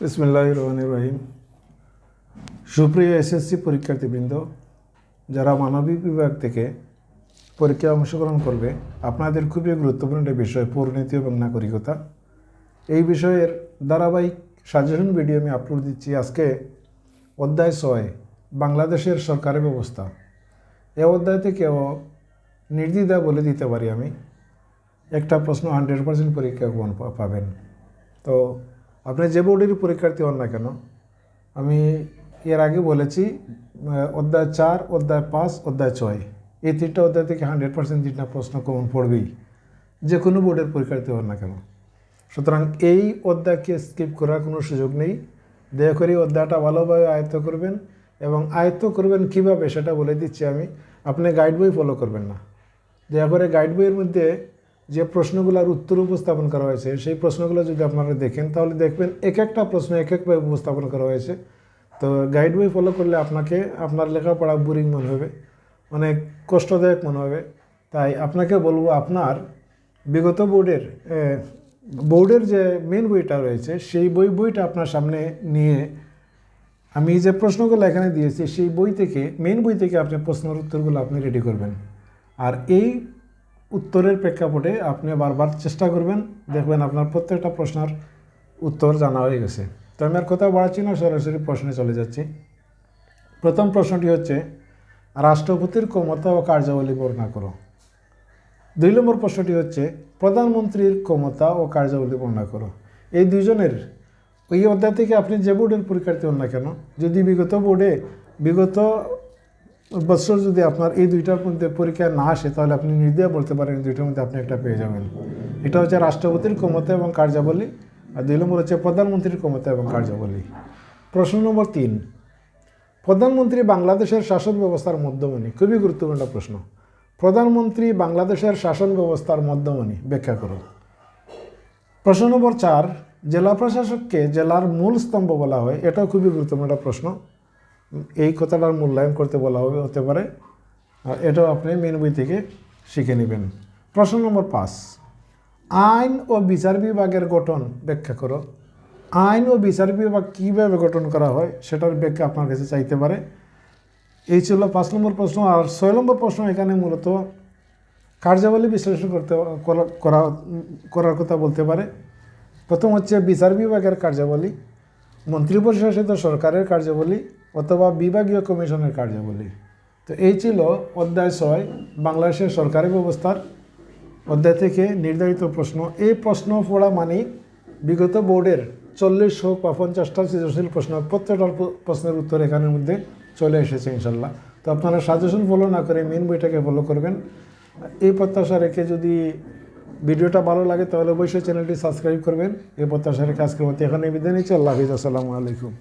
বিসমুল্লাহ রহমান রহিম সুপ্রিয় এসএসসি পরীক্ষার্থীবৃন্দ, যারা মানবিক বিভাগ থেকে পরীক্ষায় অংশগ্রহণ করবে, আপনাদের খুবই গুরুত্বপূর্ণ একটি বিষয়, পরিণতি এবং নাগরিকতা। এই বিষয়ের ধারাবাহিক সাজেশন ভিডিও আমি আপলোড দিচ্ছি। আজকে অধ্যায় ছয়, বাংলাদেশের সরকারি ব্যবস্থা। এ অধ্যায় থেকেও নির্দ্বিধা বলে দিতে পারি আমি, একটা প্রশ্ন হান্ড্রেড পার্সেন্ট পরীক্ষা পাবেন। তো আপনি যে বোর্ডেরই পরীক্ষার্থী হন না কেন? আমি এর আগে বলেছি অধ্যায় চার, অধ্যায় পাঁচ, অধ্যায় ছয়। এই তিনটা অধ্যায় থেকে হান্ড্রেড পার্সেন্ট তিনটা প্রশ্ন কমন পড়বেই। যে কোনো বোর্ডের পরীক্ষার্থী হন না কেন। সুতরাং এই অধ্যায়কে স্কিপ করার কোনো সুযোগ নেই। দয়া করে অধ্যায়টা ভালোভাবে আয়ত্ত করবেন এবং আয়ত্ত করবেন কীভাবে সেটা বলে দিচ্ছি আমি। আপনি গাইড বই ফলো করবেন না। দয়া করে গাইড বইয়ের মধ্যে যে প্রশ্নগুলোর উত্তর উপস্থাপন করা হয়েছে, সেই প্রশ্নগুলো যদি আপনারা দেখেন, তাহলে দেখবেন এক একটা প্রশ্ন এক একভাবে উপস্থাপন করা হয়েছে। তো গাইড বই ফলো করলে আপনাকে, আপনার লেখাপড়া বোরিং মনে হবে, অনেক কষ্টদায়ক মনে হবে। তাই আপনাকে বলব, আপনার বিগত বোর্ডের বোর্ডের যে মেন বইটা রয়েছে, সেই বই, বইটা আপনার সামনে নিয়ে আমি যে প্রশ্নগুলো এখানে দিয়েছি, সেই বই থেকে মেন বই থেকে আপনি প্রশ্নের উত্তরগুলো আপনি রেডি করবেন। আর এই উত্তরের প্রেক্ষাপটে আপনি বারবার চেষ্টা করবেন, দেখবেন আপনার প্রত্যেকটা প্রশ্নের উত্তর জানা হয়ে গেছে। তো আমি আর কথা বাড়াচ্ছি না, সরাসরি প্রশ্নে চলে যাচ্ছি। প্রথম প্রশ্নটি হচ্ছে, রাষ্ট্রপতির ক্ষমতা ও কার্যাবলী বর্ণনা করো। দুই নম্বর প্রশ্নটি হচ্ছে, প্রধানমন্ত্রীর ক্ষমতা ও কার্যাবলী বর্ণনা করো। এই দুজনের ওই অধ্যায় থেকে আপনি যে বোর্ডের পরীক্ষার্থী হন না কেন, যদি বিগত বোর্ডে, বিগত বছর যদি আপনার এই দুইটার মধ্যে পরীক্ষা না আসে, তাহলে আপনি নির্দেশ বলতে পারেন দুইটার মধ্যে আপনি একটা পেয়ে যাবেন। এটা হচ্ছে রাষ্ট্রপতির ক্ষমতা এবং কার্যাবলী, আর দুই নম্বর হচ্ছে প্রধানমন্ত্রীর ক্ষমতা এবং কার্যাবলী। প্রশ্ন নম্বর তিন, প্রধানমন্ত্রী বাংলাদেশের শাসন ব্যবস্থার মধ্যমণি, খুবই গুরুত্বপূর্ণ প্রশ্ন। প্রধানমন্ত্রী বাংলাদেশের শাসন ব্যবস্থার মধ্যমণি, ব্যাখ্যা করুন। প্রশ্ন নম্বর চার, জেলা প্রশাসককে জেলার মূল স্তম্ভ বলা হয়, এটাও খুবই গুরুত্বপূর্ণ প্রশ্ন। এই কথাটার মূল্যায়ন করতে বলা হবে, হতে পারে। আর এটাও আপনি মেন বই থেকে শিখে নেবেন। প্রশ্ন নম্বর পাঁচ। আইন ও বিচার বিভাগের গঠন ব্যাখ্যা করো। আইন ও বিচার বিভাগ কীভাবে গঠন করা হয় সেটার ব্যাখ্যা আপনার কাছে চাইতে পারে। এই ছিল পাঁচ নম্বর প্রশ্ন। আর ছয় নম্বর প্রশ্ন এখানে মূলত কার্যাবলী বিশ্লেষণ করতে, করা- করা, করার কথা বলতে পারে। প্রথম হচ্ছে বিচার বিভাগের কার্যাবলী। মন্ত্রিপরিষদ সরকারের কার্যাবলী অথবা বিভাগীয় কমিশনের কার্যাবলী। তো এই ছিল অধ্যায় ছয়, বাংলাদেশের সরকারি ব্যবস্থার অধ্যায় থেকে নির্ধারিত প্রশ্ন। এই প্রশ্ন পড়া মানেই বিগত বোর্ডের চল্লিশ হোক বা পঞ্চাশটা সৃজনশীল প্রশ্ন প্রত্যেকটার প- প্রশ্নের উত্তর এখানের মধ্যে চলে এসেছে ইনশাল্লাহ। তো আপনারা সাজেশন ফলো না করে মেন বইটাকে ফলো করবেন। এই প্রত্যাশা রেখে যদি ভিডিওটা ভালো লাগে তাহলে অবশ্যই চ্যানেলটি সাবস্ক্রাইব করবেন। এরপর তার সাথে কাজ মতো এখানে বিদায় নিচ্ছি। আল্লাহ হাফিজ। আসসালামু আলাইকুম।